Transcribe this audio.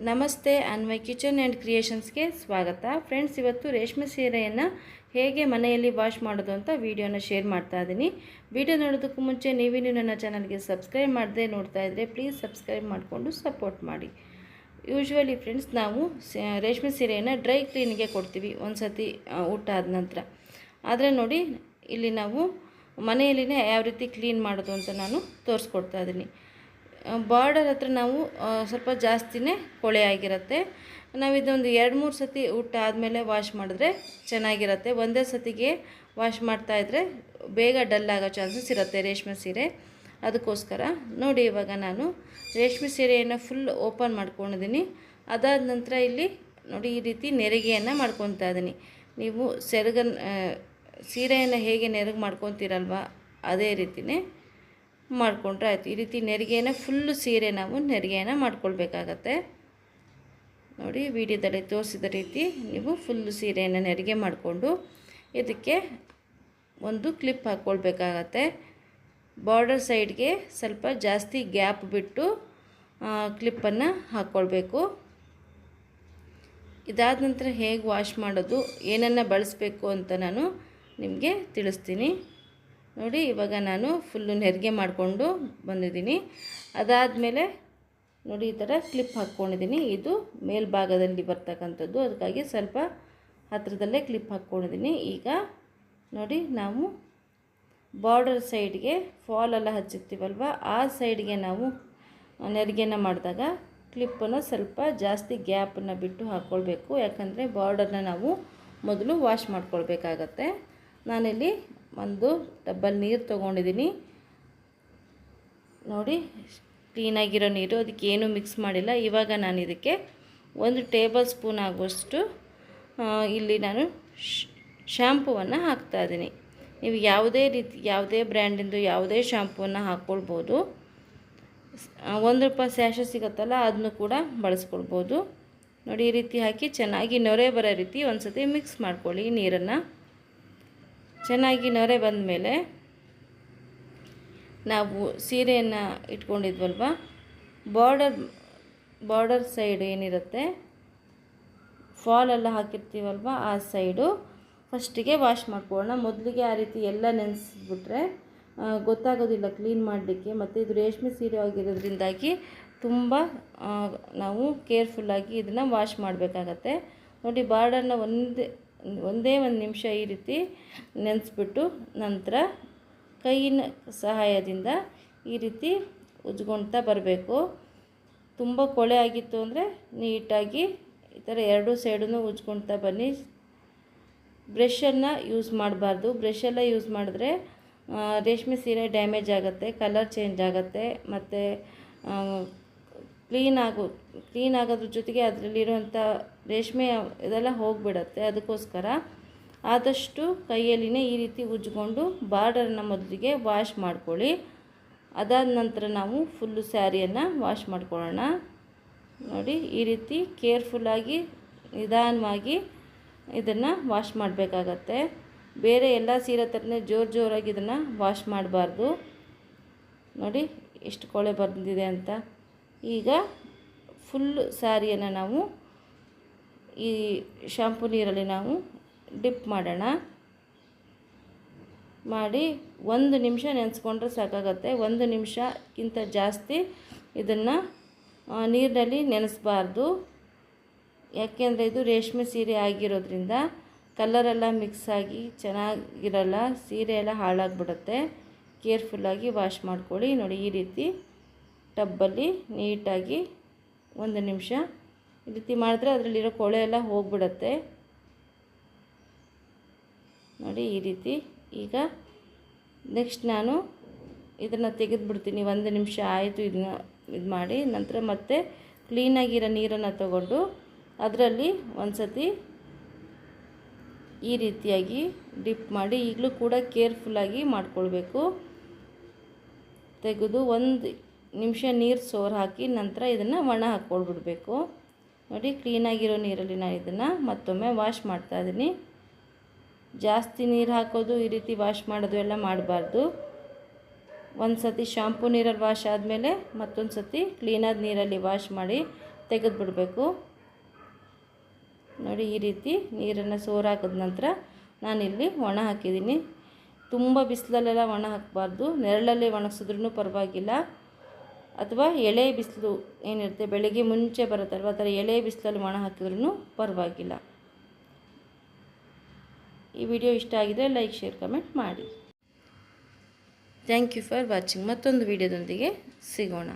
ನಮಸ್ತೆ Anvay kitchen and ಕ್ರಿಯೇಷನ್ಸ್ಗೆ ಸ್ವಾಗತ. Friends, ಇವತ್ತು ರೇಷ್ಮೆ ಸೀರೆಯನ್ನು ಹೇಗೆ ಮನೆಯಲ್ಲಿ ವಾಶ್ ಮಾಡೋದು ಅಂತ ವಿಡಿಯೋನ ಶೇರ್ ಮಾಡ್ತಾ ಇದ್ದೀನಿ. ವಿಡಿಯೋ ನೋಡೋದಕ್ಕೂ ಮುಂಚೆ ನೀವಿನ್ನೂ ನನ್ನ ಚಾನಲ್ಗೆ ಸಬ್ಸ್ಕ್ರೈಬ್ ಮಾಡದೆ ನೋಡ್ತಾ ಇದ್ದರೆ ಪ್ಲೀಸ್ ಸಬ್ಸ್ಕ್ರೈಬ್ ಮಾಡಿಕೊಂಡು ಸಪೋರ್ಟ್ ಮಾಡಿ. ಯೂಶ್ವಲಿ ಫ್ರೆಂಡ್ಸ್, ನಾವು ರೇಷ್ಮೆ ಸೀರೆಯನ್ನು ಡ್ರೈ ಕ್ಲೀನಿಗೆ ಕೊಡ್ತೀವಿ ಒಂದು ಸತಿ ಊಟ ಆದ ನಂತರ. ಆದರೆ ನೋಡಿ, ಇಲ್ಲಿ ನಾವು ಮನೆಯಲ್ಲಿನೇ ಯಾವ ರೀತಿ ಕ್ಲೀನ್ ಮಾಡೋದು ಅಂತ ನಾನು ತೋರಿಸ್ಕೊಡ್ತಾ ಇದ್ದೀನಿ. ಬಾರ್ಡರ್ ಹತ್ರ ನಾವು ಸ್ವಲ್ಪ ಜಾಸ್ತಿನೇ ಕೊಳೆ ಆಗಿರುತ್ತೆ. ನಾವು ಇದೊಂದು ಎರಡು ಮೂರು ಸತಿ ಊಟ ಆದಮೇಲೆ ವಾಶ್ ಮಾಡಿದ್ರೆ ಚೆನ್ನಾಗಿರುತ್ತೆ. ಒಂದೇ ಸತಿಗೆ ವಾಶ್ ಮಾಡ್ತಾ ಇದ್ದರೆ ಬೇಗ ಡಲ್ ಆಗೋ ಚಾನ್ಸಸ್ ಇರುತ್ತೆ ರೇಷ್ಮೆ ಸೀರೆ. ಅದಕ್ಕೋಸ್ಕರ ನೋಡಿ ಇವಾಗ ನಾನು ರೇಷ್ಮೆ ಸೀರೆಯನ್ನು ಫುಲ್ ಓಪನ್ ಮಾಡ್ಕೊಂಡಿದ್ದೀನಿ. ಅದಾದ ನಂತರ ಇಲ್ಲಿ ನೋಡಿ ಈ ರೀತಿ ನೆರಿಗೆಯನ್ನು ಮಾಡ್ಕೊತಾ ಇದ್ದೀನಿ. ನೀವು ಸೆರಗನ್ನು ಸೀರೆಯನ್ನು ಹೇಗೆ ನೆರಗು ಮಾಡ್ಕೊತೀರಲ್ವ, ಅದೇ ರೀತಿಯೇ ಮಾಡಿಕೊಂಡ್ರೆ ಆಯಿತು. ಈ ರೀತಿ ನೆರಿಗೆನ ಫುಲ್ಲು ಸೀರೆ ನಾವು ನೆರಿಗೆಯನ್ನು ಮಾಡ್ಕೊಳ್ಬೇಕಾಗತ್ತೆ. ನೋಡಿ, ವಿಡಿಯೋದಲ್ಲಿ ತೋರಿಸಿದ ರೀತಿ ನೀವು ಫುಲ್ಲು ಸೀರೆಯನ್ನು ನೆರಿಗೆ ಮಾಡಿಕೊಂಡು ಇದಕ್ಕೆ ಒಂದು ಕ್ಲಿಪ್ ಹಾಕ್ಕೊಳ್ಬೇಕಾಗತ್ತೆ ಬಾರ್ಡರ್ ಸೈಡ್ಗೆ ಸ್ವಲ್ಪ ಜಾಸ್ತಿ ಗ್ಯಾಪ್ ಬಿಟ್ಟು ಕ್ಲಿಪ್ಪನ್ನು ಹಾಕ್ಕೊಳ್ಬೇಕು ಇದಾದ ನಂತರ ಹೇಗೆ ವಾಶ್ ಮಾಡೋದು, ಏನನ್ನು ಬಳಸಬೇಕು ಅಂತ ನಾನು ನಿಮಗೆ ತಿಳಿಸ್ತೀನಿ. ನೋಡಿ, ಇವಾಗ ನಾನು ಫುಲ್ಲು ನೆರಿಗೆ ಮಾಡಿಕೊಂಡು ಬಂದಿದ್ದೀನಿ. ಅದಾದಮೇಲೆ ನೋಡಿ, ಈ ಥರ ಕ್ಲಿಪ್ ಹಾಕ್ಕೊಂಡಿದ್ದೀನಿ. ಇದು ಮೇಲ್ಭಾಗದಲ್ಲಿ ಬರ್ತಕ್ಕಂಥದ್ದು. ಅದಕ್ಕಾಗಿ ಸ್ವಲ್ಪ ಹತ್ತಿರದಲ್ಲೇ ಕ್ಲಿಪ್ ಹಾಕ್ಕೊಂಡಿದ್ದೀನಿ. ಈಗ ನೋಡಿ, ನಾವು ಬಾರ್ಡರ್ ಸೈಡ್ಗೆ ಎಲ್ಲ ಹಚ್ಚಿರ್ತೀವಲ್ವ, ಆ ಸೈಡ್ಗೆ ನಾವು ನೆರಿಗೆನ ಮಾಡಿದಾಗ ಕ್ಲಿಪ್ಪನ್ನು ಸ್ವಲ್ಪ ಜಾಸ್ತಿ ಗ್ಯಾಪನ್ನು ಬಿಟ್ಟು ಹಾಕ್ಕೊಳ್ಬೇಕು ಯಾಕಂದರೆ ಬಾರ್ಡರ್ನ ನಾವು ಮೊದಲು ವಾಶ್ ಮಾಡ್ಕೊಳ್ಬೇಕಾಗತ್ತೆ. ನಾನಿಲ್ಲಿ ಒಂದು ಡಬ್ಬಲ್ ನೀರು ತೊಗೊಂಡಿದ್ದೀನಿ ನೋಡಿ ಕ್ಲೀನಾಗಿರೋ ನೀರು, ಅದಕ್ಕೆ ಏನೂ ಮಿಕ್ಸ್ ಮಾಡಿಲ್ಲ. ಇವಾಗ ನಾನು ಇದಕ್ಕೆ ಒಂದು ಟೇಬಲ್ ಸ್ಪೂನ್ ಆಗುವಷ್ಟು ಇಲ್ಲಿ ನಾನು ಶ್ಯಾಂಪುವನ್ನು ಹಾಕ್ತಾಯಿದ್ದೀನಿ ನೀವು ಯಾವುದೇ ರೀತಿ, ಯಾವುದೇ ಬ್ರ್ಯಾಂಡಿಂದು ಯಾವುದೇ ಶ್ಯಾಂಪೂವನ್ನು ಹಾಕ್ಕೊಳ್ಬೋದು ಒಂದು ರೂಪಾಯಿ ಸ್ಯಾಶ ಸಿಗುತ್ತಲ್ಲ ಅದನ್ನು ಕೂಡ ಬಳಸ್ಕೊಳ್ಬೋದು. ನೋಡಿ, ಈ ರೀತಿ ಹಾಕಿ ಚೆನ್ನಾಗಿ ನೊರೆ ಬರೋ ರೀತಿ ಒಂದು ಸತಿ ಮಿಕ್ಸ್ ಮಾಡ್ಕೊಳ್ಳಿ ನೀರನ್ನು. ಚೆನ್ನಾಗಿ ನೊರೆ ಬಂದ ಮೇಲೆ ನಾವು ಸೀರೆಯನ್ನು ಇಟ್ಕೊಂಡಿದ್ವಲ್ವ? ಬಾರ್ಡರ್ ಬಾರ್ಡರ್ ಸೈಡ್ ಏನಿರುತ್ತೆ? ಫಾಲ್ ಎಲ್ಲ ಹಾಕಿರ್ತೀವಲ್ವ? ಆ ಸೈಡು. ಫಸ್ಟಿಗೆ ವಾಶ್ ಮಾಡ್ಕೊಳ್ಳೋಣ. ಮೊದಲಿಗೆ ಆ ರೀತಿ ಎಲ್ಲ ನೆನೆಸ್ಬಿಟ್ರೆ ಗೊತ್ತಾಗೋದಿಲ್ಲ ಕ್ಲೀನ್ ಮಾಡಲಿಕ್ಕೆ. ಮತ್ತು ಇದು ರೇಷ್ಮೆ ಸೀರೆ ಆಗಿರೋದ್ರಿಂದಾಗಿ ತುಂಬ ನಾವು ಕೇರ್ಫುಲ್ಲಾಗಿ ಇದನ್ನು ವಾಶ್ ಮಾಡಬೇಕಾಗತ್ತೆ. ನೋಡಿ, ಬಾರ್ಡರ್ನ ಒಂದೇ ಒಂದೇ ಒಂದು ನಿಮಿಷ ಈ ರೀತಿ ನೆನೆಸ್ಬಿಟ್ಟು ನಂತರ ಕೈಯಿನ ಸಹಾಯದಿಂದ ಈ ರೀತಿ ಉಜ್ಕೊಳ್ತಾ ಬರಬೇಕು. ತುಂಬ ಕೊಳೆ ಆಗಿತ್ತು ಅಂದರೆ ನೀಟಾಗಿ ಈ ಥರ ಎರಡೂ ಸೈಡೂ ಉಜ್ಕೊಳ್ತಾ ಬನ್ನಿ. ಬ್ರಷನ್ನು ಯೂಸ್ ಮಾಡಬಾರ್ದು. ಬ್ರಷೆಲ್ಲ ಯೂಸ್ ಮಾಡಿದ್ರೆ ರೇಷ್ಮೆ ಸೀರೆ ಡ್ಯಾಮೇಜ್ ಆಗುತ್ತೆ ಕಲರ್ ಚೇಂಜ್ ಆಗುತ್ತೆ, ಮತ್ತು ಕ್ಲೀನ್ ಆಗೋ, ಕ್ಲೀನ್ ಆಗೋದ್ರ ಜೊತೆಗೆ ಅದರಲ್ಲಿರುವಂಥ ರೇಷ್ಮೆ ಇದೆಲ್ಲ ಹೋಗಿಬಿಡತ್ತೆ. ಅದಕ್ಕೋಸ್ಕರ ಆದಷ್ಟು ಕೈಯಲ್ಲಿನೇ ಈ ರೀತಿ ಉಜ್ಜಿಕೊಂಡು ಬಾರ್ಡರ್ನ ಮೊದಲಿಗೆ ವಾಶ್ ಮಾಡ್ಕೊಳ್ಳಿ. ಅದಾದ ನಂತರ ನಾವು ಫುಲ್ಲು ಸ್ಯಾರಿಯನ್ನು ವಾಶ್ ಮಾಡ್ಕೊಳ್ಳೋಣ. ನೋಡಿ, ಈ ರೀತಿ ಕೇರ್ಫುಲ್ಲಾಗಿ ನಿಧಾನವಾಗಿ ಇದನ್ನು ವಾಶ್ ಮಾಡಬೇಕಾಗತ್ತೆ. ಬೇರೆ ಎಲ್ಲ ಸೀರೆ ಥರನೇ ಜೋರು ಜೋರಾಗಿ ಇದನ್ನು ವಾಶ್ ಮಾಡಬಾರ್ದು. ನೋಡಿ ಎಷ್ಟು ಕೊಳೆ ಬಂದಿದೆ ಅಂತ. ಈಗ ಫುಲ್ ಸ್ಯಾರಿಯನ್ನು ನಾವು ಈ ಶಾಂಪು ನೀರಲ್ಲಿ ನಾವು ಡಿಪ್ ಮಾಡೋಣ. ಮಾಡಿ ಒಂದು ನಿಮಿಷ ನೆನೆಸ್ಕೊಂಡ್ರೆ ಸಾಕಾಗತ್ತೆ. ಒಂದು ನಿಮಿಷಕ್ಕಿಂತ ಜಾಸ್ತಿ ಇದನ್ನು ನೀರಿನಲ್ಲಿ ನೆನೆಸಬಾರ್ದು. ಯಾಕೆಂದರೆ ಇದು ರೇಷ್ಮೆ ಸೀರೆ ಆಗಿರೋದ್ರಿಂದ ಕಲ್ಲರೆಲ್ಲ ಮಿಕ್ಸ್ ಆಗಿ ಚೆನ್ನಾಗಿರಲ್ಲ, ಸೀರೆ ಎಲ್ಲ ಹಾಳಾಗ್ಬಿಡುತ್ತೆ. ಕೇರ್ಫುಲ್ಲಾಗಿ ವಾಶ್ ಮಾಡ್ಕೊಳ್ಳಿ. ನೋಡಿ ಈ ರೀತಿ ಟಬ್ಬಲ್ಲಿ ನೀಟಾಗಿ ಒಂದು ನಿಮಿಷ ಈ ರೀತಿ ಮಾಡಿದ್ರೆ ಅದರಲ್ಲಿರೋ ಕೊಳೆ ಎಲ್ಲ ಹೋಗ್ಬಿಡತ್ತೆ. ನೋಡಿ ಈ ರೀತಿ. ಈಗ ನೆಕ್ಸ್ಟ್ ನಾನು ಇದನ್ನು ತೆಗೆದುಬಿಡ್ತೀನಿ. ಒಂದು ನಿಮಿಷ ಆಯಿತು ಇದನ್ನ ಇದು ಮಾಡಿ. ನಂತರ ಮತ್ತೆ ಕ್ಲೀನಾಗಿರೋ ನೀರನ್ನು ತಗೊಂಡು ಅದರಲ್ಲಿ ಒಂದು ಸತಿ ಈ ರೀತಿಯಾಗಿ ಡಿಪ್ ಮಾಡಿ ಈಗಲೂ ಕೂಡ ಕೇರ್ಫುಲ್ಲಾಗಿ ಮಾಡಿಕೊಳ್ಬೇಕು. ತೆಗೆದು ಒಂದು ನಿಮಿಷ ನೀರು ಸೋರು ಹಾಕಿ ನಂತರ ಇದನ್ನು ಒಣ ಹಾಕ್ಕೊಳ್ಬಿಡ್ಬೇಕು ನೋಡಿ, ಕ್ಲೀನಾಗಿರೋ ನೀರಲ್ಲಿ ನಾನು ಇದನ್ನು ಮತ್ತೊಮ್ಮೆ ವಾಶ್ ಮಾಡ್ತಾ ಇದ್ದೀನಿ ಜಾಸ್ತಿ ನೀರು ಹಾಕೋದು ಈ ರೀತಿ ವಾಶ್ ಮಾಡೋದು ಎಲ್ಲ ಮಾಡಬಾರ್ದು. ಒಂದು ಸತಿ ಶಾಂಪೂ ನೀರಲ್ಲಿ ವಾಶ್ ಆದಮೇಲೆ ಮತ್ತೊಂದು ಸತಿ ಕ್ಲೀನಾದ ನೀರಲ್ಲಿ ವಾಶ್ ಮಾಡಿ ತೆಗೆದುಬಿಡಬೇಕು. ನೋಡಿ, ಈ ರೀತಿ ನೀರನ್ನು ಹಾಕಿದ ನಂತರ ನಾನಿಲ್ಲಿ ಒಣ ಹಾಕಿದ್ದೀನಿ. ತುಂಬ ಬಿಸಿಲಲ್ಲೆಲ್ಲ ಒಣ ಹಾಕಬಾರ್ದು. ನೆರಳಲ್ಲಿ ಒಣಗಿಸಿದ್ರೂ ಪರವಾಗಿಲ್ಲ. ಅಥವಾ ಎಳೆ ಬಿಸಿಲು ಏನಿರುತ್ತೆ, ಬೆಳಗ್ಗೆ ಮುಂಚೆ ಬರುತ್ತಲ್ವ, ಆ ಥರ ಎಳೆ ಬಿಸಿಲಲ್ಲಿ ಒಣ ಹಾಕಿದ್ರೂ ಪರವಾಗಿಲ್ಲ. ಈ ವಿಡಿಯೋ ಇಷ್ಟ ಆಗಿದರೆ ಲೈಕ್, ಶೇರ್, ಕಮೆಂಟ್ ಮಾಡಿ. Thank you for watching. ಮತ್ತೊಂದು ವಿಡಿಯೋದೊಂದಿಗೆ ಸಿಗೋಣ.